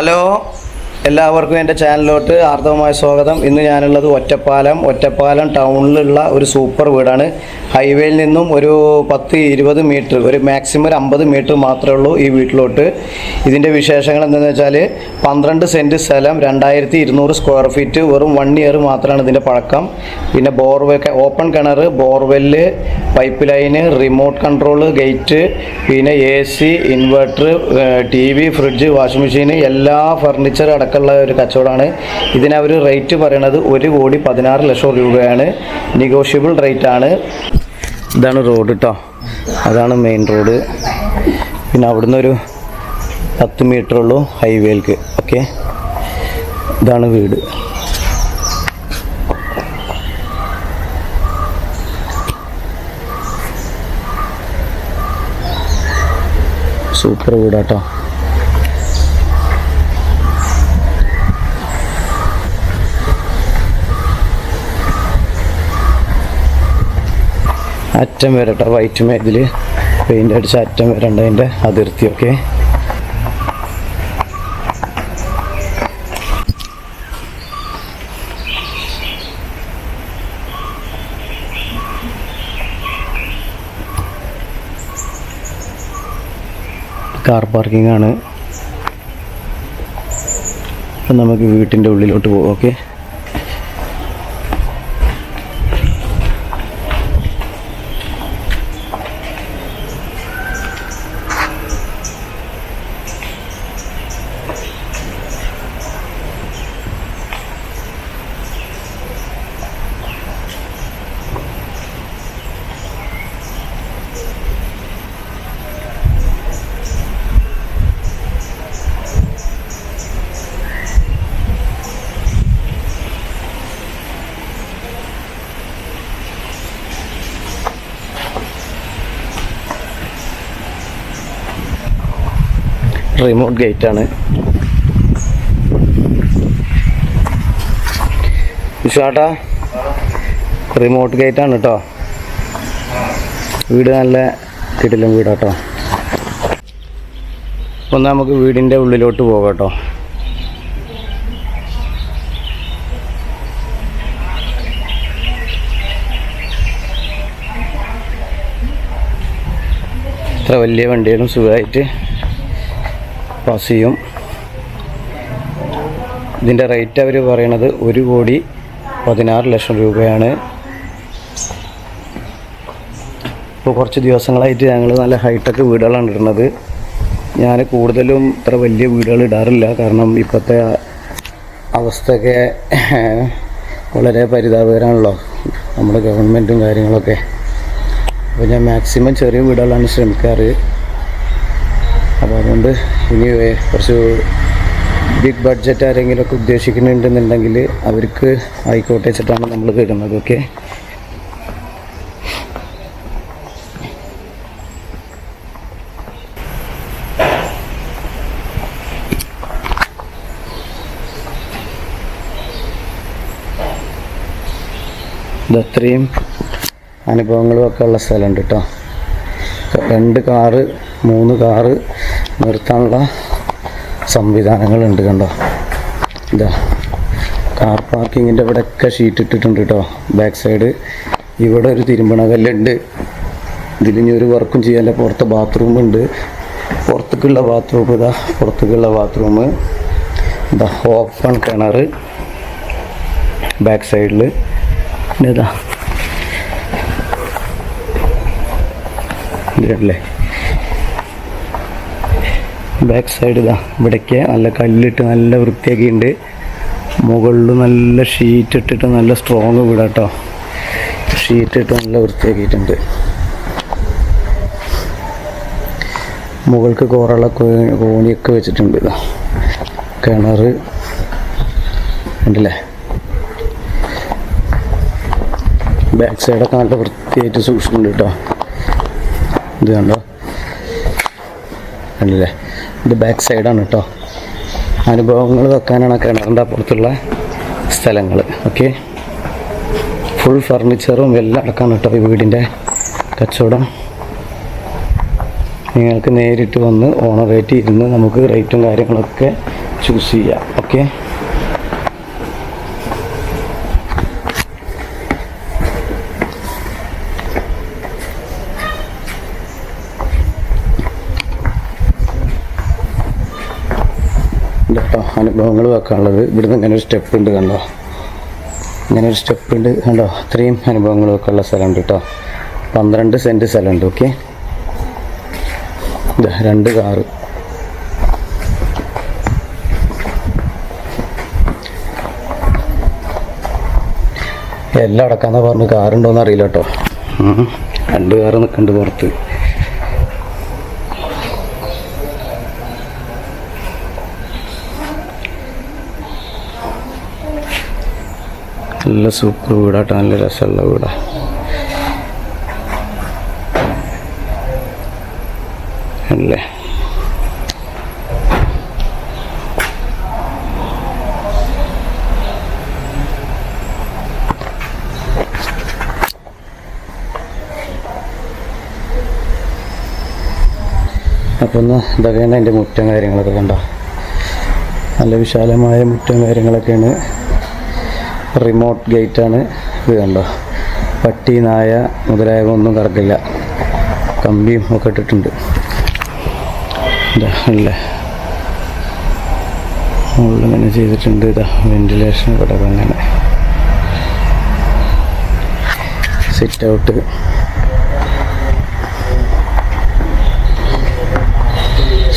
Hello എല്ലാവർക്കും എന്റെ ചാനലിലോട്ട് ആർദ്രമായ സ്വാഗതം. ഇന്ന് ഞാനുള്ളത് ഒറ്റപ്പാലം. ഒറ്റപ്പാലം ടൗണിലുള്ള ഒരു സൂപ്പർ വീടാണ്. ഹൈവേയിൽ നിന്നും ഒരു പത്ത് ഇരുപത് മീറ്റർ ഒരു മാക്സിമം ഒരു അമ്പത് മീറ്റർ മാത്രമേ ഉള്ളൂ ഈ വീട്ടിലോട്ട്. ഇതിന്റെ വിശേഷങ്ങൾ എന്താണെന്ന് വെച്ചാൽ പന്ത്രണ്ട് സെന്റ് സ്ഥലം രണ്ടായിരത്തി ഇരുന്നൂറ് സ്ക്വയർ ഫീറ്റ് വെറും വൺ ഇയർ മാത്രമാണ് ഇതിന്റെ പഴക്കം. പിന്നെ ബോർവെൽ ഓപ്പൺ കിണർ borewell pipe line remote control gate പിന്നെ A C inverter T V fridge washing machine എല്ലാ ഫർണിച്ചർ അടക്കമുള്ള ഒരു കച്ചവടമാണ്. ഇതിന് അവർ റേറ്റ് പറയണത് ഒരു കോടി പതിനാറ് ലക്ഷം രൂപയാണ്. നെഗോഷ്യബിൾ റേറ്റ് ആണ്. ഇതാണ് റോഡ് കേട്ടോ അതാണ് മെയിൻ റോഡ് പിന്നെ അവിടുന്ന് ഒരു പത്ത് മീറ്റർ ഉള്ളൂ ഹൈവേയിലേക്ക് ഓക്കെ ഇതാണ് വീട്. സൂപ്പർ വീടാട്ടോ. അറ്റം വരെ കേട്ടോ വൈറ്റ് മേതിൽ പെയിന്റ് അടിച്ച അറ്റം വരെ ഉണ്ട് അതിന്റെ അതിർത്തിയൊക്കെ. കാർ പാർക്കിംഗ് ആണ്. അപ്പം നമുക്ക് വീട്ടിന്റെ ഉള്ളിലോട്ട് പോകാം ഓക്കെ റിമോട്ട് ഗേറ്റ് ആണ്. വിശ്വാട്ടാ റിമോട്ട് ഗേറ്റ് ആണ് കേട്ടോ വീട് നല്ല കിടിലും വീടാട്ടോ. ഒന്ന് നമുക്ക് വീടിന്റെ ഉള്ളിലോട്ട് പോകാം കേട്ടോ ഇത്ര വലിയ വണ്ടികളും സുഖമായിട്ട് പാസ് ചെയ്യും. ഇതിന്റെ റേറ്റ് അവർ പറയണത് ഒരു കോടി പതിനാറ് ലക്ഷം രൂപയാണ്. ഇപ്പോൾ കുറച്ച് ദിവസങ്ങളായിട്ട് ഞങ്ങൾ നല്ല ഹൈടെക് വീടുകളാണ് ഇടുന്നത്. ഞാൻ കൂടുതലും ഇത്ര വലിയ വീടുകൾ ഇടാറില്ല. കാരണം ഇപ്പോഴത്തെ അവസ്ഥയൊക്കെ വളരെ പരിതാപകരമാണല്ലോ. നമ്മുടെ ഗവൺമെന്റും കാര്യങ്ങളൊക്കെ. അപ്പോൾ ഞാൻ മാക്സിമം ചെറിയ വീടുകളാണ് ശ്രമിക്കാറ്. അപ്പോൾ അതുകൊണ്ട് ഇനി കുറച്ച് ബിഗ് ബഡ്ജറ്റ് ആരെങ്കിലുമൊക്കെ ഉദ്ദേശിക്കുന്നുണ്ടെന്നുണ്ടെങ്കിൽ അവർക്ക് ആയിക്കോട്ടെ വെച്ചിട്ടാണ് നമ്മൾ കേൾക്കുന്നത് ഓക്കെ? ഇതത്രയും അനുഭവങ്ങളും ഒക്കെ ഉള്ള സ്ഥലമുണ്ട് കേട്ടോ രണ്ട് കാറ് മൂന്ന് കാറ് നിർത്താനുള്ള സംവിധാനങ്ങളുണ്ട് കണ്ടോ. ഇതാ കാർ പാർക്കിങ്ങിന്റെ ഇവിടെയൊക്കെ ഷീറ്റ് ഇട്ടിട്ടുണ്ട് കേട്ടോ ബാക്ക് സൈഡ് ഇവിടെ ഒരു തിരുമ്പണ കല്ലുണ്ട് ഇതിലിനി ഒരു വർക്കും ചെയ്യാനില്ല പുറത്ത് ബാത്റൂം ഉണ്ട്. പുറത്തേക്കുള്ള ബാത്റൂം ഇതാ. പുറത്തേക്കുള്ള ബാത്റൂം ഇതാ ഓപ്പൺ കിണർ. ബാക്ക് സൈഡിൽ പിന്നെ ഇതാ. ഇതിലല്ലേ ബാക്ക് സൈഡ് ഇതാ. ഇവിടേക്ക് നല്ല കല്ലിട്ട് നല്ല വൃത്തിയൊക്കെ ഉണ്ട് മുകളിൽ നല്ല ഷീറ്റ് ഇട്ടിട്ട് നല്ല സ്ട്രോങ് വീടാ കേട്ടോ ഷീറ്റ് ഇട്ട് നല്ല വൃത്തിയാക്കിയിട്ടുണ്ട്. മുകൾക്ക് കോറള കോണിയൊക്കെ വെച്ചിട്ടുണ്ട് ഇതാ. കിണർ ഉണ്ടല്ലേ? ബാക്ക് സൈഡൊക്കെ നല്ല വൃത്തിയായിട്ട് സൂക്ഷിക്കുന്നുണ്ട് കേട്ടോ ഇത് കണ്ടോ? കണ്ടില്ലേ? ഇത് ബാക്ക് സൈഡാണ് കേട്ടോ അനുഭവങ്ങൾ വെക്കാനാണ് കിണറിന്റെ അപ്പുറത്തുള്ള സ്ഥലങ്ങൾ ഓക്കെ ഫുൾ ഫർണിച്ചറും എല്ലാം അടക്കാണ് കേട്ടോ ഈ വീടിന്റെ കച്ചവടം. നിങ്ങൾക്ക് നേരിട്ട് വന്ന് ഓണറേറ്റ് ഇരുന്ന് നമുക്ക് റേറ്റും കാര്യങ്ങളൊക്കെ ചൂസ് ചെയ്യാം. ഓക്കെ അനുഭവങ്ങൾ വെക്കാനുള്ളത്. ഇവിടുന്ന് ഇങ്ങനെ ഒരു സ്റ്റെപ്പ് ഉണ്ട് കണ്ടോ? ഇങ്ങനെ ഒരു സ്റ്റെപ്പ് ഉണ്ട് കണ്ടോ? അത്രയും അനുഭവങ്ങൾ വെക്കാനുള്ള സ്ഥലമുണ്ട് കേട്ടോ. പന്ത്രണ്ട് സെന്റ് സ്ഥലമുണ്ട് ഓക്കെ രണ്ട് കാറ് എല്ലാം അടക്കാന്നാ പറഞ്ഞു കാറുണ്ടോന്ന് അറിയില്ല കേട്ടോ. രണ്ട് കാറ് നിൽക്കുന്നുണ്ട് പുറത്ത്. നല്ല സൂപ്പർ വീടാട്ടോ നല്ല രസമുള്ള വീടാ. അല്ലേ? അപ്പോൾ ഒന്ന് ഇതൊക്കെയാണ് അതിന്റെ മുറ്റം കാര്യങ്ങളൊക്കെ കണ്ടോ? നല്ല വിശാലമായ മുറ്റം കാര്യങ്ങളൊക്കെയാണ്. റിമോട്ട് ഗേറ്റാണ് ഇത് കണ്ടോ? പട്ടി നായ മുതലായവ ഒന്നും കറക്കില്ല. കമ്പിയും ഒക്കെ ഇട്ടിട്ടുണ്ട്. ഇങ്ങനെ ചെയ്തിട്ടുണ്ട്. ഇതാ വെന്റിലേഷൻ കിടക്കും അങ്ങനെ. സിറ്റ് ഔട്ട്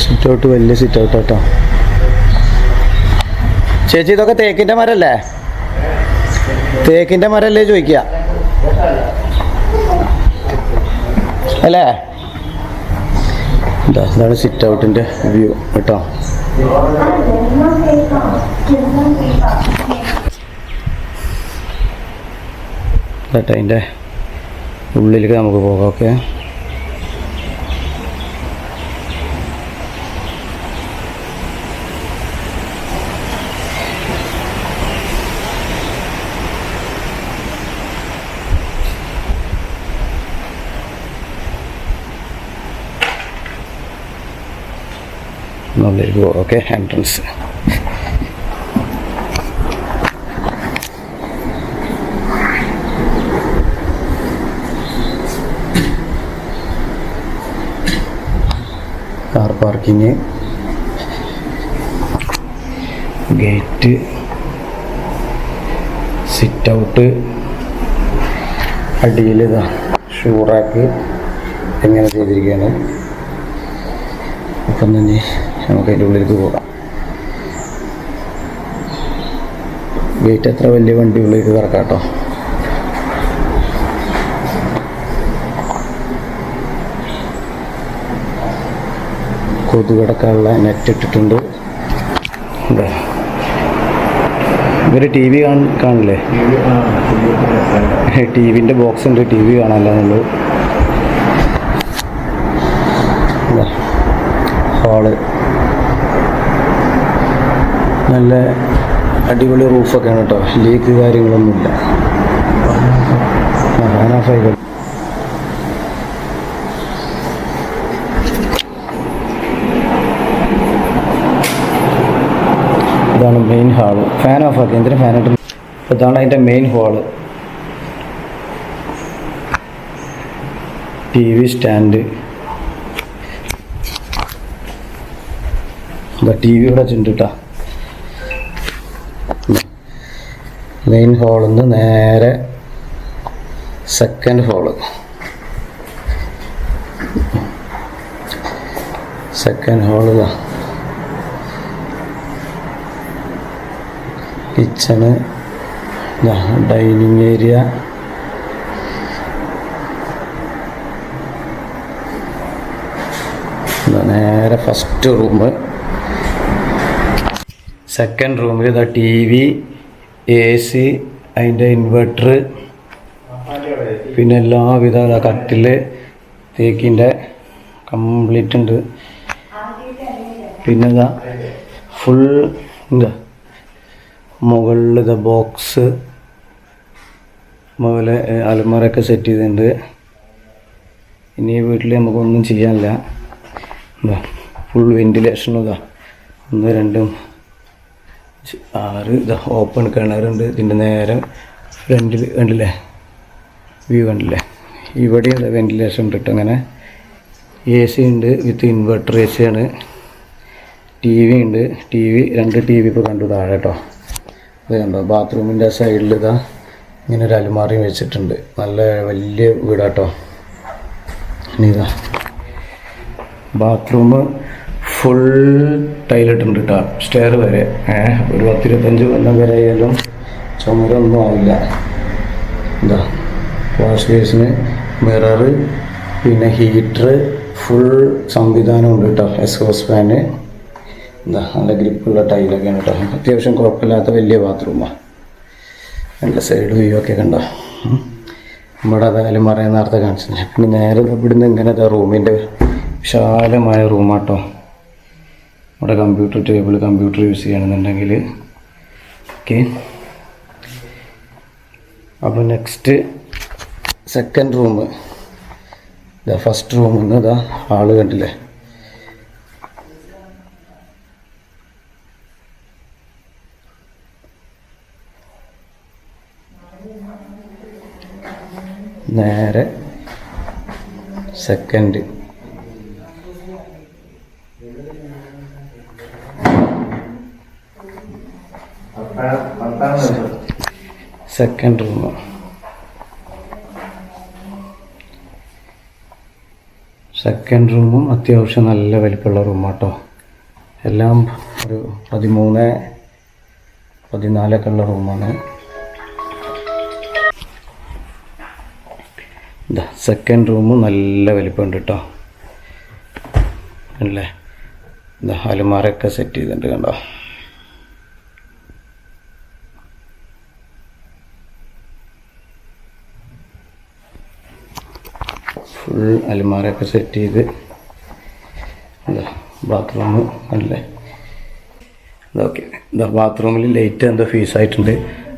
സിറ്റ് ഔട്ട് വലിയ സിറ്റ് ഔട്ട് കേട്ടോ ചേച്ചി ഇതൊക്കെ തേക്കിന്റെ മരല്ലേ? തേക്കിന്റെ മരല്ലേ ചോദിക്കുക. അല്ലേ? ഇതാ ഇതാണ് സിറ്റ് ഔട്ടിന്റെ വ്യൂ കേട്ടോ. കേട്ടോ അതിന്റെ ഉള്ളിലേക്ക് നമുക്ക് പോകാം ഓക്കെ. ഉള്ളിലേക്ക് പോകാം okay entrance car parking gate sit out അടിയിൽ ഇതാ ഷൂറാക്ക് എങ്ങനെ ചെയ്തിരിക്കുകയാണ്. അപ്പം തന്നെ നമുക്ക് അതിന്റെ ഉള്ളിലേക്ക് പോകാം. ഗേറ്റ് എത്ര വലിയ വണ്ടി ഉള്ളിലേക്ക് കിടക്കാം കേട്ടോ കൊതുകടക്കാനുള്ള നെറ്റ് ഇട്ടിട്ടുണ്ട്. ഇവർ ടി വി കാണില്ലേ? ടി വിന്റെ ബോക്സ് ഉണ്ട്. ടി വി കാണാനല്ല നമ്മൾ? ഹാൾ നല്ല അടിപൊളി റൂഫൊക്കെയാണ് കേട്ടോ. ലീക്ക് കാര്യങ്ങളൊന്നുമില്ല. ഇതാണ് മെയിൻ ഹാൾ ഫാൻ ഓഫ് ആക്കി. എന്തിനാ ഫാൻ ഇട്ട് ഇതാണ് അതിന്റെ main hall T V stand T V ഇവിടെ വെച്ചിട്ടുണ്ട് മെയിൻ ഹോളിൽ നിന്ന് നേരെ സെക്കൻഡ് ഹോൾ സെക്കൻഡ് ഹോളിലാ കിച്ചണ് ഡൈനിങ് ഏരിയ നേരെ ഫസ്റ്റ് റൂം സെക്കൻഡ് റൂമിൽ ഇതാ ടി വി എ സി അതിന്റെ ഇൻവെർട്ടർ പിന്നെ എല്ലാവിധ കട്ടിൽ തേക്കിന്റെ കംപ്ലീറ്റ് ഉണ്ട്. പിന്നെ ഇതാ ഫുൾ എന്താ മുകളിൽ ഇതാ ബോക്സ് മുകളിൽ അലമാരൊക്കെ സെറ്റ് ചെയ്തിട്ടുണ്ട്. ഇനി വീട്ടിൽ നമുക്കൊന്നും ചെയ്യാനില്ല. എന്താ ഫുൾ വെന്റിലേഷനും ഇതാ. ഒന്ന് രണ്ടും ആറ് ഇതാ ഓപ്പൺ കിണറുണ്ട്. ഇതിന്റെ നേരെ ഫ്രണ്ടിൽ കണ്ടില്ലേ? വ്യൂ കണ്ടില്ലേ? ഇവിടെ വെന്റിലേഷൻ ഉണ്ട് കേട്ടോ അങ്ങനെ എ സി ഉണ്ട് വിത്ത് ഇൻവെർട്ടർ എ ആണ്. ടി വി ഉണ്ട്. ടി വി രണ്ട് ടി വി ഇപ്പോൾ കണ്ടു താഴെ കേട്ടോ ഇത് കണ്ടോ? ബാത്റൂമിന്റെ സൈഡിൽ ഇതാ ഇങ്ങനെ ഒരു അലുമാറിയും വെച്ചിട്ടുണ്ട്. നല്ല വലിയ വീടാട്ടോ ഇനി ഇതാ. ബാത്റൂം ഫുൾ ടൈലിട്ടുണ്ട് കേട്ടോ സ്റ്റെയർ വരെ. ഏഹ് ഒരു പത്തിരുപത്തഞ്ച് കൊല്ലം വരെ ആയാലും ചുമരൊന്നും ആവില്ല. എന്താ വാഷ് ബേസിന് മിററ് പിന്നെ ഹീറ്റർ ഫുൾ സംവിധാനം ഉണ്ട് കേട്ടോ എക്സോസ് ഫാന് എന്താ നല്ല ഗ്രിപ്പുള്ള ടൈലൊക്കെയാണ് കേട്ടോ അത്യാവശ്യം കുഴപ്പമില്ലാത്ത വലിയ ബാത്റൂമാണ് നല്ല സൈഡ് വ്യൂ ഒക്കെ കണ്ടോ. നമ്മുടെ അതായാലും പറയാൻ നേരത്തെ കാണിച്ചില്ല പിന്നെ നേരെ ഇവിടുന്ന് ഇങ്ങനത്തെ റൂമിന്റെ വിശാലമായ റൂമാട്ടോ നമ്മുടെ കമ്പ്യൂട്ടർ ടേബിൾ കമ്പ്യൂട്ടർ യൂസ് ചെയ്യണമെന്നുണ്ടെങ്കിൽ ഓക്കെ അപ്പോൾ നെക്സ്റ്റ് സെക്കൻഡ് റൂം ഇതാ ഫസ്റ്റ് റൂമിൽ നിന്ന് ഇതാ ആൾ കണ്ടില്ലേ? നേരെ സെക്കൻഡ് സെക്കൻഡ് റൂം. സെക്കൻഡ് റൂമും അത്യാവശ്യം നല്ല വലിപ്പമുള്ള റൂമാട്ടോ. എല്ലാം ഒരു പതിമൂന്ന് പതിനാലൊക്കെ ഉള്ള റൂമാണ്. സെക്കൻഡ് റൂമും നല്ല വലിപ്പമുണ്ട് കേട്ടോ. അല്ലേ? അലുമാരൊക്കെ സെറ്റ് ചെയ്തിട്ടുണ്ട് കണ്ടോ? ഫുൾ അലുമാരൊക്കെ സെറ്റ് ചെയ്ത് ഇതാ ബാത്റൂം അല്ലേ ഇതൊക്കെ എന്താ ബാത്റൂമിൽ ലൈറ്റ് എന്തോ ഫീസായിട്ടുണ്ട്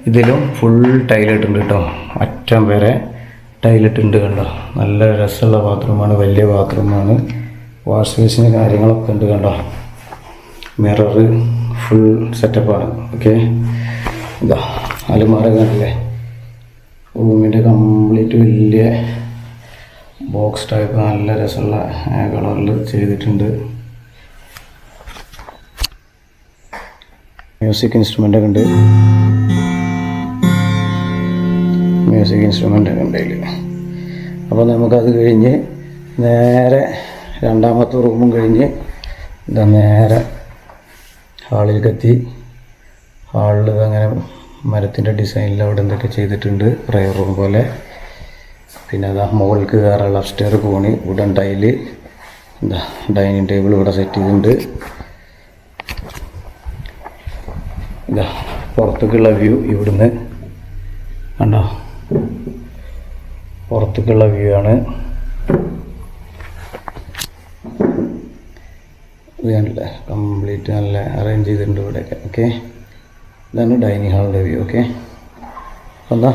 ഇതിലും ഫുൾ ടൈലിട്ടുണ്ട് കേട്ടോ അറ്റം വരെ ടൈലിട്ടുണ്ട് കണ്ടോ? നല്ല രസമുള്ള ബാത്റൂമാണ് വലിയ ബാത്റൂമാണ് വാഷ് ബേസിന്റെ കാര്യങ്ങളൊക്കെ ഉണ്ട് കണ്ടോ? മിററ് ഫുൾ സെറ്റപ്പാണ് ഓക്കെ ഇതാ അലമാര കണ്ടില്ലേ? റൂമിന്റെ കംപ്ലീറ്റ് വലിയ ബോക്സ് ടൈപ്പ് നല്ല രസമുള്ള കളറിൽ ചെയ്തിട്ടുണ്ട്. മ്യൂസിക് ഇൻസ്ട്രുമെന്റ് ഒക്കെ ഉണ്ട്. മ്യൂസിക് ഇൻസ്ട്രുമെന്റ് ഒക്കെ ഉണ്ട് അപ്പോൾ നമുക്കത് കഴിഞ്ഞ് നേരെ രണ്ടാമത്തെ റൂമും കഴിഞ്ഞ് ഇതാ നേരെ ഹാളിലേക്ക് എത്തി ഹാളിൽ അങ്ങനെ മരത്തിന്റെ ഡിസൈനിൽ അവിടെ എന്തൊക്കെ ചെയ്തിട്ടുണ്ട്. പ്രയർ റൂം പോലെ. പിന്നെ അതാ മുകൾക്ക് കയറാനുള്ള അപ്സ്റ്റെയർ കോണി വുഡൻ ടൈൽ എന്താ ഡൈനിങ് ടേബിൾ ഇവിടെ സെറ്റ് ചെയ്തിട്ടുണ്ട്. ഇതാ പുറത്തേക്കുള്ള വ്യൂ ഇവിടുന്ന്. കണ്ടോ? പുറത്തേക്കുള്ള വ്യൂ ആണ്. ഇത് കംപ്ലീറ്റ് നല്ല അറേഞ്ച് ചെയ്തിട്ടുണ്ട് ഇവിടെയൊക്കെ. ഓക്കെ ഇതാണ് ഡൈനിങ് ഹാളിന്റെ വ്യൂ. ഓക്കെ എന്താ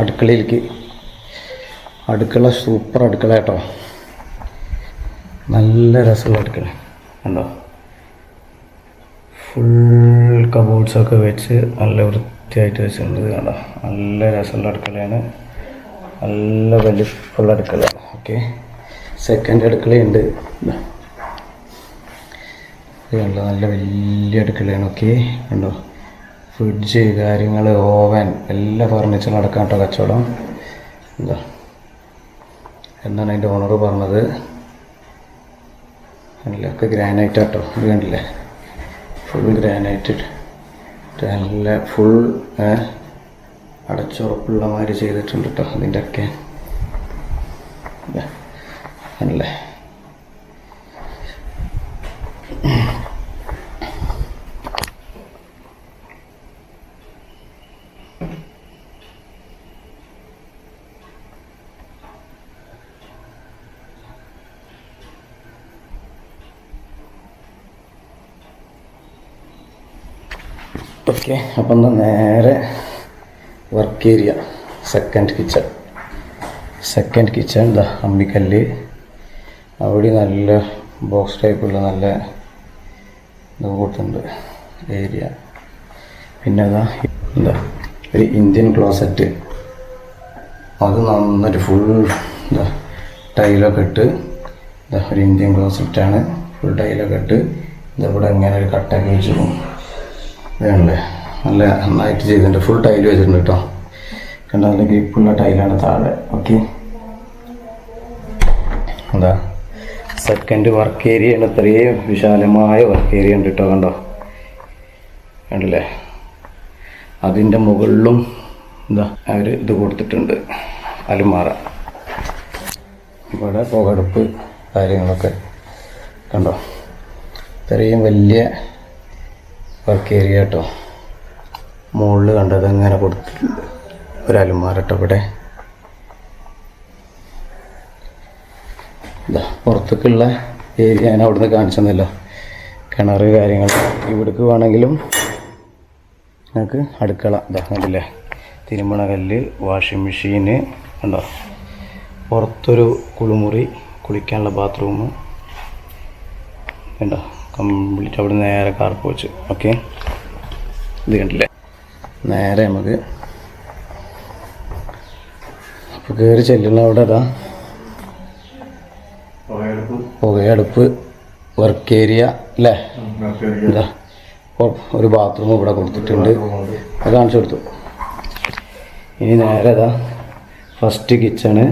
അടുക്കളയിലേക്ക് അടുക്കള സൂപ്പർ അടുക്കള കേട്ടോ. നല്ല രസമുള്ള അടുക്കള. കണ്ടോ? ഫുൾ കബോർഡ്സൊക്കെ വെച്ച് നല്ല വൃത്തിയായിട്ട് വെച്ചിട്ടുണ്ട് കണ്ടോ? നല്ല രസമുള്ള അടുക്കളയാണ്. നല്ല വലിപ്പമുള്ള അടുക്കള. ഓക്കെ സെക്കൻഡ് അടുക്കളയുണ്ട്. കണ്ടോ? നല്ല വലിയ അടുക്കളയാണ്. ഓക്കെ കണ്ടോ? ഫ്രിഡ്ജ് കാര്യങ്ങൾ ഓവൻ എല്ലാ ഫർണിച്ചറും അടക്കം കേട്ടോ കച്ചവടം. എന്താ എന്നാണ് അതിന്റെ ഓണർ പറഞ്ഞത്. ഒക്കെ ഗ്രാനൈറ്റ് ആട്ടോ ഇത് കണ്ടില്ലേ? Full granite. നല്ല ഫുൾ അടച്ചുറപ്പുള്ള മാതിരി ചെയ്തിട്ടുണ്ട് കേട്ടോ അതിന്റെ ഒക്കെ അല്ലേ ഓക്കെ അപ്പം നേരെ work area second kitchen second kitchen the അമ്മിക്കല്ല്. അവിടെ നല്ല ബോക്സ് ടൈപ്പുള്ള നല്ല ഇത് കൂട്ടുണ്ട് ഏരിയ പിന്നെ അതാ എന്താ ഒരു ഇന്ത്യൻ ക്ലോസറ്റ് അത് നന്നായിട്ട് ഫുൾ എന്താ ടൈലൊക്കെ ഇട്ട് ഇതാ ഒരു ഇന്ത്യൻ ക്ലോസറ്റാണ് ഫുൾ ടൈലൊക്കെ ഇട്ട് ഇതവിടെ ഇങ്ങനെ ഒരു കട്ടൊക്കെ വെച്ച് പോകും വേണ്ടേ നല്ല നന്നായിട്ട് ചെയ്തിട്ടുണ്ട്. ഫുൾ ടൈൽ വെച്ചിട്ടുണ്ട് കേട്ടോ. കണ്ട നല്ല ഗ്രിപ്പുള്ള ടൈലാണ് താഴെ. ഓക്കെ എന്താ? സെക്കൻഡ് വർക്ക് ഏരിയ ആണ് ഇത്രയും വിശാലമായ വർക്ക് ഏരിയ ഉണ്ട് കേട്ടോ കണ്ടോ? കണ്ടില്ലേ? അതിന്റെ മുകളിലും എന്താ അവർ ഇത് കൊടുത്തിട്ടുണ്ട്. അലുമാറ ഇവിടെ പുകടുപ്പ് കാര്യങ്ങളൊക്കെ കണ്ടോ? ഇത്രയും വലിയ വർക്ക് ഏരിയ കേട്ടോ. മുകളിൽ കണ്ടത് അങ്ങനെ കൊടുത്തിട്ടുണ്ട്. ഒരു അലുമാര കേട്ടോ ഇവിടെ പുറത്തേക്കുള്ള ഏരിയ ഞാൻ അവിടുന്ന് കാണിച്ചെന്നല്ലോ. കിണർ കാര്യങ്ങൾ. ഇവിടേക്ക് വേണമെങ്കിലും നിങ്ങൾക്ക് അടുക്കള. ഇതാ കണ്ടില്ലേ? തിരുമണ കല്ല് വാഷിംഗ് മെഷീന് ഉണ്ടോ പുറത്തൊരു കുളിമുറി കുളിക്കാനുള്ള ബാത്റൂം ഉണ്ടോ കംപ്ലീറ്റ് അവിടെ നേരെ കാർപ്പ് വെച്ച് ഓക്കെ ഇത് കണ്ടില്ലേ? നേരെ നമുക്ക് അപ്പോൾ കയറി ചെല്ലുന്ന അവിടെ അതാ പുകയടുപ്പ്. വർക്ക് ഏരിയ അല്ലേ? എന്താ ഒരു ബാത്റൂം ഇവിടെ കൊടുത്തിട്ടുണ്ട്. അത് കാണിച്ചു കൊടുത്തു. ഇനി നേരെ ഇതാ. ഫസ്റ്റ് കിച്ചണ്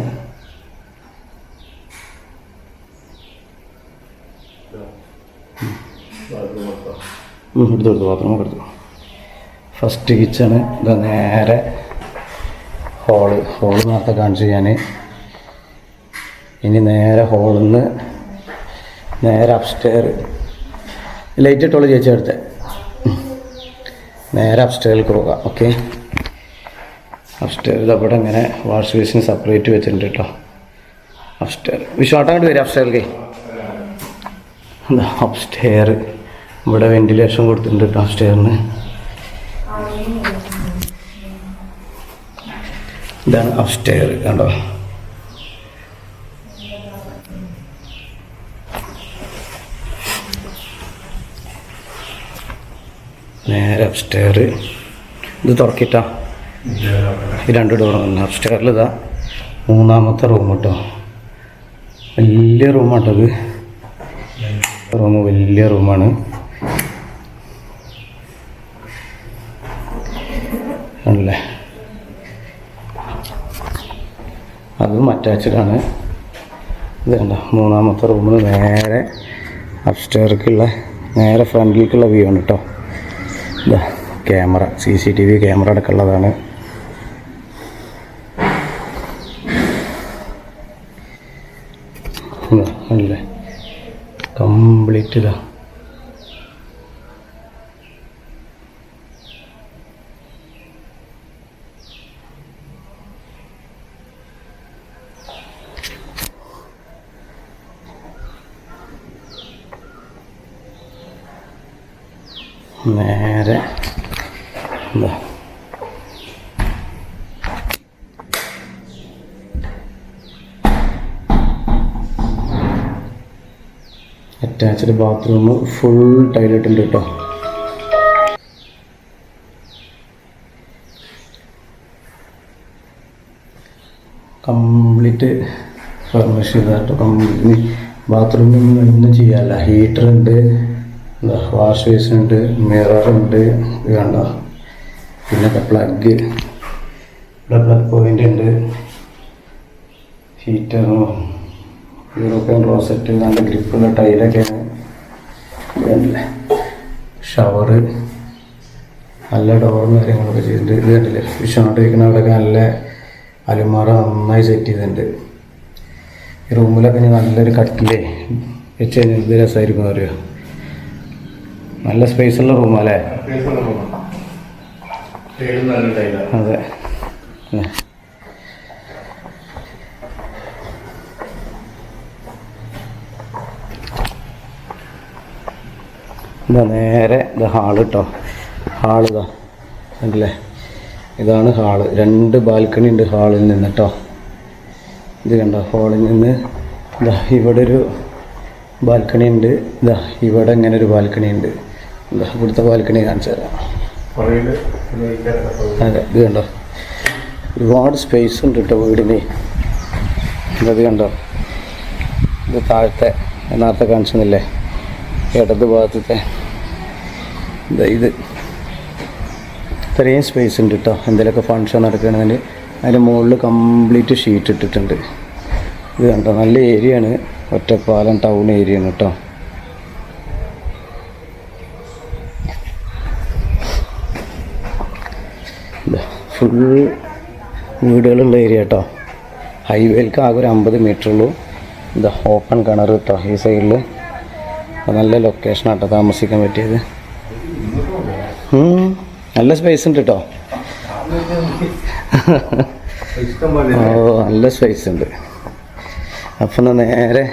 എടുത്തു കൊടുത്തു ബാത്റൂം കൊടുത്തു ഫസ്റ്റ് കിച്ചണ് ഇതാ നേരെ ഹോൾ ഹോൾ നേരത്തെ കാണിച്ചു ഞാൻ ഇനി നേരെ ഹോളിൽ നിന്ന് നേരെ അപ്സ്റ്റെയർ ലൈറ്റ് ഇട്ടോളൂ ചേച്ചി അടുത്ത്. നേരെ അപ്സ്റ്റെയറിലേക്ക് പോകാം ഓക്കെ അപ്സ്റ്റെയർ അവിടെ ഇങ്ങനെ വാഷ് ബേസിന് സെപ്പറേറ്റ് വെച്ചിട്ടുണ്ട് കേട്ടോ അപ്സ്റ്റെയർ വിശ്വാട്ടം അങ്ങോട്ട് വരും അപ്സ്റ്റെയറിലേക്ക് എന്താ അപ്സ്റ്റെയർ ഇവിടെ വെന്റിലേഷൻ കൊടുത്തിട്ടുണ്ട് കേട്ടോ അപ്സ്റ്റെയറിന് ഇതാണ് അപ്സ്റ്റെയർ കണ്ടോ? നേരെ അപ്സ്റ്റെയർ ഇത് തുറക്കിട്ടാ? ഈ രണ്ട് തന്നെ അപ്സ്റ്റെയറിൽ ഇതാ. മൂന്നാമത്തെ റൂം കേട്ടോ വലിയ റൂമാട്ടോ ഇത് റൂം വലിയ റൂമാണ് ആണല്ലേ അതും അറ്റാച്ച്ഡാണ് ഇത് കണ്ട മൂന്നാമത്തെ റൂമിൽ നേരെ അപ്സ്റ്റേർക്കുള്ള നേരെ ഫ്രണ്ടിലേക്കുള്ള വ്യൂ ആണ് കേട്ടോ ഇതാ camera C C T V camera അടക്കമുള്ളതാണ് അല്ലേ? കംപ്ലീറ്റ് ഇതാ. നേരെ അറ്റാച്ച്ഡ് ബാത്റൂം ഫുൾ ടൈലിട്ടുണ്ട് കേട്ടോ കംപ്ലീറ്റ് ഫർണിഷ് ചെയ്താട്ടോ കംപ്ലീറ്റ് ബാത്റൂമിൽ ഒന്നും ചെയ്യാല്ല ഹീറ്റർ ഉണ്ട്. വാഷ് ബേസ് ഉണ്ട് മിററുണ്ട് കണ്ടോ? പിന്നെ പ്ലഗ്. ഇവിടെ പ്ലഗ് പോയിന്റ് ഉണ്ട്. ഹീറ്ററും യൂറോപ്യൻ റോസെറ്റ് നല്ല ഗ്രിപ്പുള്ള ടൈലൊക്കെയാണ്. ഷവറ്. നല്ല ഡോറും കാര്യങ്ങളൊക്കെ ചെയ്തിട്ടുണ്ട്. ഇത് കണ്ടില്ലേ? വിഷാണ്ട് വയ്ക്കുന്ന അവിടെയൊക്കെ നല്ല അലുമാറ നന്നായി സെറ്റ് ചെയ്തിട്ടുണ്ട്. ഈ റൂമിലൊക്കെ ഞാൻ നല്ലൊരു കട്ടിലേ വെച്ച് കഴിഞ്ഞാൽ എന്ത് രസമായിരിക്കും അറിയോ നല്ല സ്പേസ് ഉള്ള അല്ലേ അതെ. ഇതാ നേരെ ഇത് ഹാൾ കേട്ടോ ഹാൾ ഇതാ. കണ്ടില്ലേ? ഇതാണ് ഹാൾ. രണ്ട് ബാൽക്കണി ഉണ്ട് ഹാളിൽ നിന്ന് കേട്ടോ ഇത് കണ്ടോ? ഹാളിൽ നിന്ന് ഇതാ ഇവിടെ ഒരു ബാൽക്കണി ഉണ്ട്. ഇതാ ഇവിടെ ഇങ്ങനെ ഒരു ബാൽക്കണി ഉണ്ട്. ഇവിടുത്തെ ബാൽക്കണി കാണിച്ചു തരാം. അതെ ഇത് കണ്ടോ? ഒരുപാട് സ്പേസ് ഉണ്ട് കേട്ടോ വീടിന്. ഇത് കണ്ടോ? ഇത് താഴത്തെ നേരത്തെ കാണിച്ചെന്നില്ലേ? ഇടത് ഭാഗത്തെ ഇത് ഇത്രയും സ്പേസ് ഉണ്ട് കേട്ടോ. എന്തെങ്കിലുമൊക്കെ ഫങ്ഷൻ നടക്കുകയാണെങ്കിൽ അതിന്റെ മുകളിൽ കംപ്ലീറ്റ് ഷീറ്റ് ഇട്ടിട്ടുണ്ട്. ഇത് കണ്ടോ? നല്ല ഏരിയയാണ് ആണ്. ഒറ്റപ്പാലം ടൗൺ ഏരിയ ആണ് കേട്ടോ. ഫുൾ വീടുകളുള്ള ഏരിയ കേട്ടോ ഹൈവേയിലേക്ക് ആകെ ഒരു അമ്പത് മീറ്റർ ഉള്ളൂ. ഇത് ഓപ്പൺ കിണർ കേട്ടോ ഈ സൈഡിൽ നല്ല ലൊക്കേഷൻ കേട്ടോ താമസിക്കാൻ പറ്റിയത്. നല്ല സ്പേസ് ഉണ്ട് കേട്ടോ ഓ നല്ല സ്പേസ് ഉണ്ട്. അപ്പം എന്നാൽ നേരെ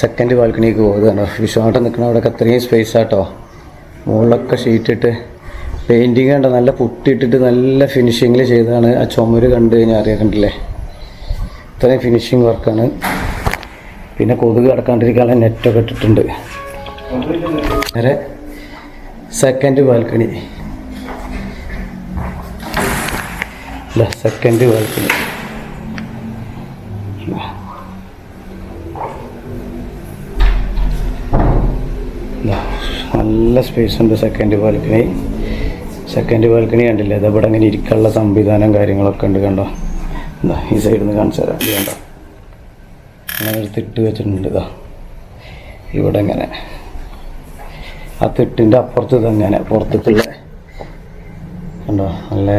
സെക്കൻഡ് ബാൽക്കണിക്ക് പോകുകയാണ് വിശ്വാട്ടം നിൽക്കുന്ന അവിടെ അത്രയും സ്പേസ് ആട്ടോ മുകളിലൊക്കെ ഷീറ്റ് ഇട്ട് പെയിന്റിങ് കണ്ട നല്ല പൊട്ടിയിട്ടിട്ട് നല്ല ഫിനിഷിങ്ങിൽ ചെയ്തതാണ്. ആ ചുമര് കണ്ടു കഴിഞ്ഞാൽ അറിയാൻ കണ്ടില്ലേ? ഇത്രയും ഫിനിഷിങ് വർക്കാണ് പിന്നെ കൊതുക് കിടക്കാണ്ടിരിക്കാനുള്ള നെറ്റൊക്കെ ഇട്ടിട്ടുണ്ട്. നേരെ സെക്കൻഡ് ബാൽക്കണി ഇല്ല സെക്കൻഡ് ബാൽക്കണി നല്ല സ്പേസ് ഉണ്ട് സെക്കൻഡ് ബാൽക്കണി സെക്കൻഡ് ബാൽക്കണി കണ്ടില്ലേ? അത് ഇവിടെ ഇങ്ങനെ ഇരിക്കാനുള്ള സംവിധാനം കാര്യങ്ങളൊക്കെ ഉണ്ട് കണ്ടോ? എന്താ ഈ സൈഡിൽ നിന്ന് കാണിച്ചു തരാം. കണ്ടോ? അങ്ങനെ ഒരു തിട്ട് വെച്ചിട്ടുണ്ട് ഇതാ. ഇവിടെ ഇങ്ങനെ. ആ തിട്ടിന്റെ അപ്പുറത്ത് ഇതങ്ങനെ പുറത്തേക്കുള്ള കണ്ടോ? നല്ല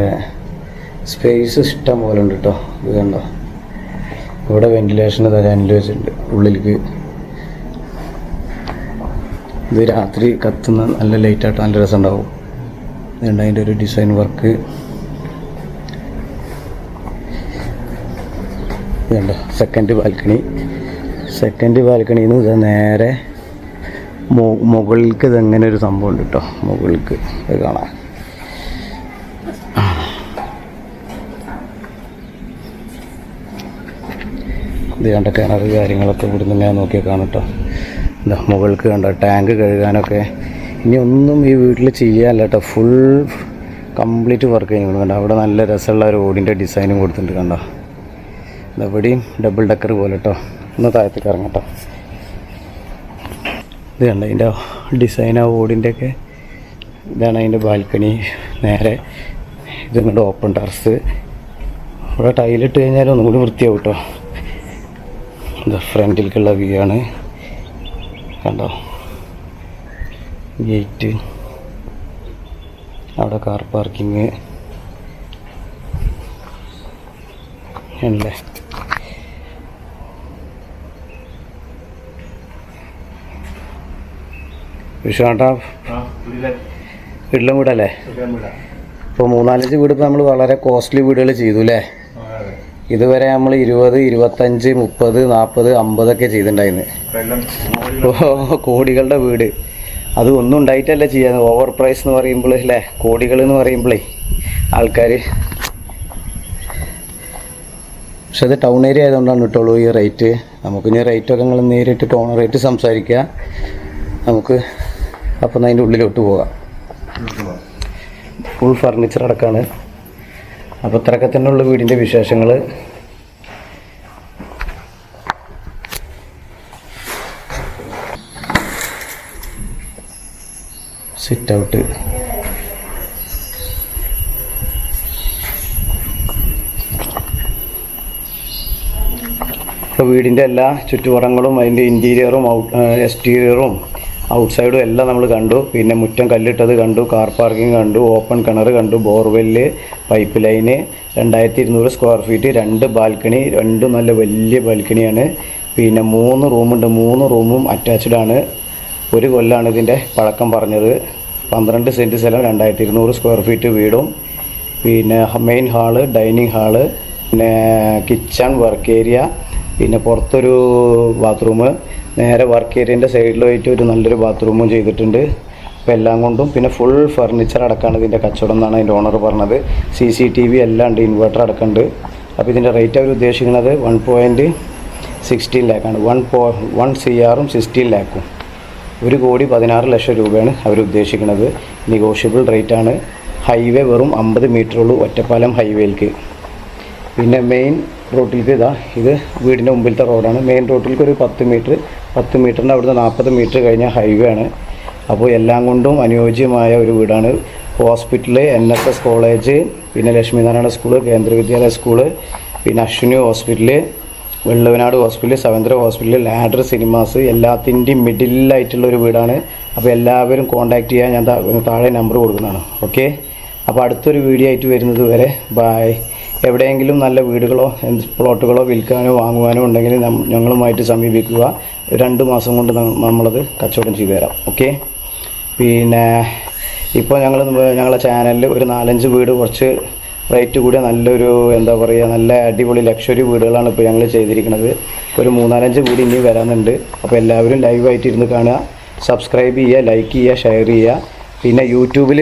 സ്പേസ് ഇഷ്ടം പോലെ ഉണ്ട് കേട്ടോ. ഇത് കണ്ടോ? ഇവിടെ വെന്റിലേഷൻ ഇതാ വെച്ചിട്ടുണ്ട്. ഉള്ളിലേക്ക്. ഇത് രാത്രി കത്തുന്ന നല്ല ലൈറ്റായിട്ട് നല്ല രസം ഉണ്ടാവും ഇതുണ്ട്. അതിന്റെ ഒരു ഡിസൈൻ വർക്ക് ഇതുണ്ട്. സെക്കൻഡ് ബാൽക്കണി സെക്കൻഡ് ബാൽക്കണിയിൽ നിന്ന് ഇത് നേരെ മുകളിലേക്ക് ഇതെങ്ങനെ ഒരു സംഭവം ഉണ്ട് കേട്ടോ മുകളിലേക്ക് ഇത് കാണാം ഇത് കണ്ട കിണർ കാര്യങ്ങളൊക്കെ ഇവിടുന്ന് ഞാൻ നോക്കിയാൽ കാണട്ടോ എന്താ മുകൾക്ക് കണ്ട ടാങ്ക് കഴുകാനൊക്കെ ഇനി ഒന്നും ഈ വീട്ടിൽ ചെയ്യാനല്ല കേട്ടോ ഫുൾ കംപ്ലീറ്റ് വർക്ക് കഴിഞ്ഞു കണ്ടോ. അവിടെ നല്ല രസമുള്ള ഒരു ഓടിന്റെ ഡിസൈനും കൊടുത്തിട്ടുണ്ട് കണ്ടോ. ഇത് എവിടെയും ഡബിൾ ഡക്കർ പോലെ കേട്ടോ ഒന്ന് താഴത്തേക്ക് ഇറങ്ങട്ടോ ഇത് കണ്ട അതിന്റെ ഡിസൈൻ ആ ഓടിന്റെ ഒക്കെ ഇതാണ് അതിന്റെ ബാൽക്കണി നേരെ ഇത് ഇങ്ങോട്ട് ഓപ്പൺ ടെറസ് ഇവിടെ ടൈലിട്ട് കഴിഞ്ഞാൽ ഒന്നും കൂടി വൃത്തിയാവും കേട്ടോ ഇത് ഫ്രണ്ടിലേക്കുള്ള വ്യൂ ആണ്. കണ്ടോ. ഗേറ്റ്. അവിടെ കാർ പാർക്കിങ് അല്ലേ? വിഷുവാട്ടാ വീട്ടിലും വീടല്ലേ. ഇപ്പോൾ മൂന്നാലഞ്ച് വീട് ഇപ്പോൾ നമ്മൾ വളരെ കോസ്റ്റ്ലി വീടുകൾ ചെയ്തു അല്ലേ ഇതുവരെ നമ്മൾ ഇരുപത് ഇരുപത്തഞ്ച് മുപ്പത് നാൽപ്പത് അമ്പതൊക്കെ ചെയ്തിട്ടുണ്ടായിരുന്നു. ഇപ്പൊ ഓ, കോടികളുടെ വീട്. അത് ഒന്നും ഉണ്ടായിട്ടല്ല ചെയ്യാൻ ഓവർ പ്രൈസ് എന്ന് പറയുമ്പോൾ അല്ലേ കോടികൾ എന്ന് പറയുമ്പോഴേ ആൾക്കാർ പക്ഷെ അത് ടൗൺ ഏരിയ ആയതുകൊണ്ടാണ് കിട്ടുള്ളൂ ഈ റേറ്റ് നമുക്ക് ഇനി റേറ്റൊക്കെ നിങ്ങൾ നേരിട്ട് ടൗൺ റേറ്റ് സംസാരിക്കുക. നമുക്ക് അപ്പം അതിന്റെ ഉള്ളിലോട്ട് പോകാം. ഫുൾ ഫർണിച്ചർ അടക്കമാണ് അപ്പോൾ ഇത്രയൊക്കെ തന്നെയുള്ള വീടിന്റെ വിശേഷങ്ങൾ സിറ്റ് ഔട്ട് വീടിന്റെ എല്ലാ ചുറ്റുപുറങ്ങളും അതിന്റെ ഇന്റീരിയറും ഔട്ട് എക്സ്റ്റീരിയറും ഔട്ട്സൈഡും എല്ലാം നമ്മൾ കണ്ടു. പിന്നെ മുറ്റം കല്ലിട്ടത് കണ്ടു കാർ പാർക്കിംഗ് കണ്ടു ഓപ്പൺ കിണർ കണ്ടു ബോർവെല്ല് പൈപ്പ് ലൈന് രണ്ടായിരത്തി ഇരുന്നൂറ് സ്ക്വയർ ഫീറ്റ് രണ്ട് ബാൽക്കണി രണ്ടും നല്ല വലിയ ബാൽക്കണിയാണ് പിന്നെ മൂന്ന് റൂമുണ്ട് മൂന്ന് റൂമും അറ്റാച്ച്ഡ് ആണ്. ഒരു കൊല്ലാണ് ഇതിന്റെ പഴക്കം പറഞ്ഞത്. പന്ത്രണ്ട് സെന്റ് സ്ഥലം രണ്ടായിരത്തി ഇരുന്നൂറ് സ്ക്വയർ ഫീറ്റ് വീടും. പിന്നെ മെയിൻ ഹാൾ ഡൈനിങ് ഹാൾ പിന്നെ കിച്ചൺ വർക്ക് ഏരിയ പിന്നെ പുറത്തൊരു ബാത്റൂം നേരെ വർക്ക് ഏരിയന്റെ സൈഡിലായിട്ട് ഒരു നല്ലൊരു ബാത്റൂമും ചെയ്തിട്ടുണ്ട്. അപ്പോൾ എല്ലാം കൊണ്ടും പിന്നെ ഫുൾ ഫർണിച്ചർ അടക്കമാണ് ഇതിന്റെ കച്ചവടം എന്നാണ് അതിന്റെ ഓണർ പറഞ്ഞത്. സി സി ടി വി എല്ലാം ഉണ്ട് ഇൻവെർട്ടർ അടക്കമുണ്ട് അപ്പോൾ ഇതിന്റെ റേറ്റ് അവർ ഉദ്ദേശിക്കുന്നത് വൺ പോയിന്റ് സിക്സ്റ്റീൻ ലാക്കാണ് വൺ പോ വൺ സി ആറും സിക്സ്റ്റീൻ ലാക്കും ഒരു കോടി പതിനാറ് ലക്ഷം രൂപയാണ് അവർ ഉദ്ദേശിക്കുന്നത്. നെഗോഷ്യബിൾ റേറ്റ് ആണ്. ഹൈവേ വെറും അമ്പത് മീറ്ററുള്ളൂ ഒറ്റപ്പാലം ഹൈവേയിലേക്ക് പിന്നെ മെയിൻ റോട്ടിലേക്ക് ഇതാ ഇത് വീടിന്റെ മുമ്പിലത്തെ റോഡാണ് മെയിൻ റോട്ടിലേക്ക് ഒരു പത്ത് മീറ്റർ പത്ത് മീറ്ററിന്റെ അവിടുന്ന് നാൽപ്പത് മീറ്റർ കഴിഞ്ഞാൽ ഹൈവേ ആണ്. അപ്പോൾ എല്ലാം കൊണ്ടും അനുയോജ്യമായ ഒരു വീടാണ്. Hospital N S S college പിന്നെ ലക്ഷ്മിനാരായണ സ്കൂൾ കേന്ദ്ര വിദ്യാലയ സ്കൂൾ പിന്നെ Ashwini hospital Vellavanad hospital Savendra hospital Ladder cinemas എല്ലാത്തിന്റെയും മിഡിലായിട്ടുള്ള ഒരു വീടാണ്. അപ്പോൾ എല്ലാവരും കോൺടാക്ട് ചെയ്യാൻ ഞാൻ താഴെ നമ്പർ കൊടുക്കുന്നതാണ്. ഓക്കെ അപ്പോൾ അടുത്തൊരു വീഡിയോ ആയിട്ട് വരുന്നത് വരെ ബായ് എവിടെയെങ്കിലും നല്ല വീടുകളോ പ്ലോട്ടുകളോ വിൽക്കാനോ വാങ്ങുവാനോ ഉണ്ടെങ്കിൽ ഞങ്ങളുമായിട്ട് സമീപിക്കുക. രണ്ട് മാസം കൊണ്ട് നമ്മളത് കച്ചവടം ചെയ്തു തരാം. ഓക്കെ പിന്നെ ഇപ്പോൾ ഞങ്ങൾ ഞങ്ങളുടെ ചാനലിൽ ഒരു നാലഞ്ച് വീട് കുറച്ച് റേറ്റ് കൂടിയ നല്ലൊരു എന്താ പറയുക നല്ല അടിപൊളി ലക്ഷറി വീടുകളാണ് ഇപ്പോൾ ഞങ്ങൾ ചെയ്തിരിക്കുന്നത്. ഒരു മൂന്നാലഞ്ച് വീട് ഇനി വരാനുണ്ട്. അപ്പോൾ എല്ലാവരും ലൈവായിട്ട് ഇരുന്ന് കാണുക. സബ്സ്ക്രൈബ് ചെയ്യുക ലൈക്ക് ചെയ്യുക ഷെയർ ചെയ്യുക. പിന്നെ യൂട്യൂബിൽ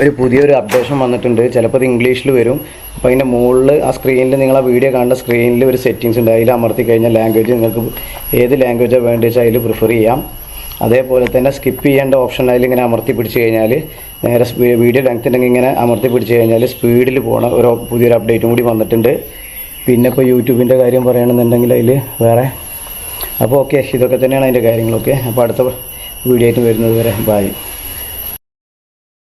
ഒരു പുതിയൊരു അപ്ഡേഷൻ വന്നിട്ടുണ്ട്. ചിലപ്പോൾ അത് ഇംഗ്ലീഷിൽ വരും. അപ്പോൾ അതിന്റെ മുകളിൽ ആ സ്ക്രീനിൽ നിങ്ങൾ ആ വീഡിയോ കാണുന്ന സ്ക്രീനിൽ ഒരു സെറ്റിങ്സ് ഉണ്ട്. അതിൽ അമർത്തി കഴിഞ്ഞാൽ ലാംഗ്വേജ് നിങ്ങൾക്ക് ഏത് ലാംഗ്വേജാണ് വേണ്ടത് വെച്ചാൽ അതിൽ പ്രിഫർ ചെയ്യാം. അതേപോലെ തന്നെ സ്കിപ്പ് ചെയ്യേണ്ട ഓപ്ഷൻ അതിൽ ഇങ്ങനെ അമർത്തി പിടിച്ച് കഴിഞ്ഞാൽ നേരെ വീഡിയോ ലെങ്ത് ഉണ്ടെങ്കിൽ ഇങ്ങനെ അമർത്തി പിടിച്ച് കഴിഞ്ഞാൽ സ്പീഡിൽ പോകണ ഒരു പുതിയൊരു അപ്ഡേറ്റും കൂടി വന്നിട്ടുണ്ട്. പിന്നെ ഇപ്പോൾ യൂട്യൂബിന്റെ കാര്യം പറയുകയാണെന്നുണ്ടെങ്കിൽ അതിൽ വേറെ അപ്പോൾ ഓക്കെ ഇതൊക്കെ തന്നെയാണ് അതിന്റെ കാര്യങ്ങളൊക്കെ. അപ്പോൾ അടുത്ത വീഡിയോ ആയിട്ട് വരുന്നത് വരെ ബൈ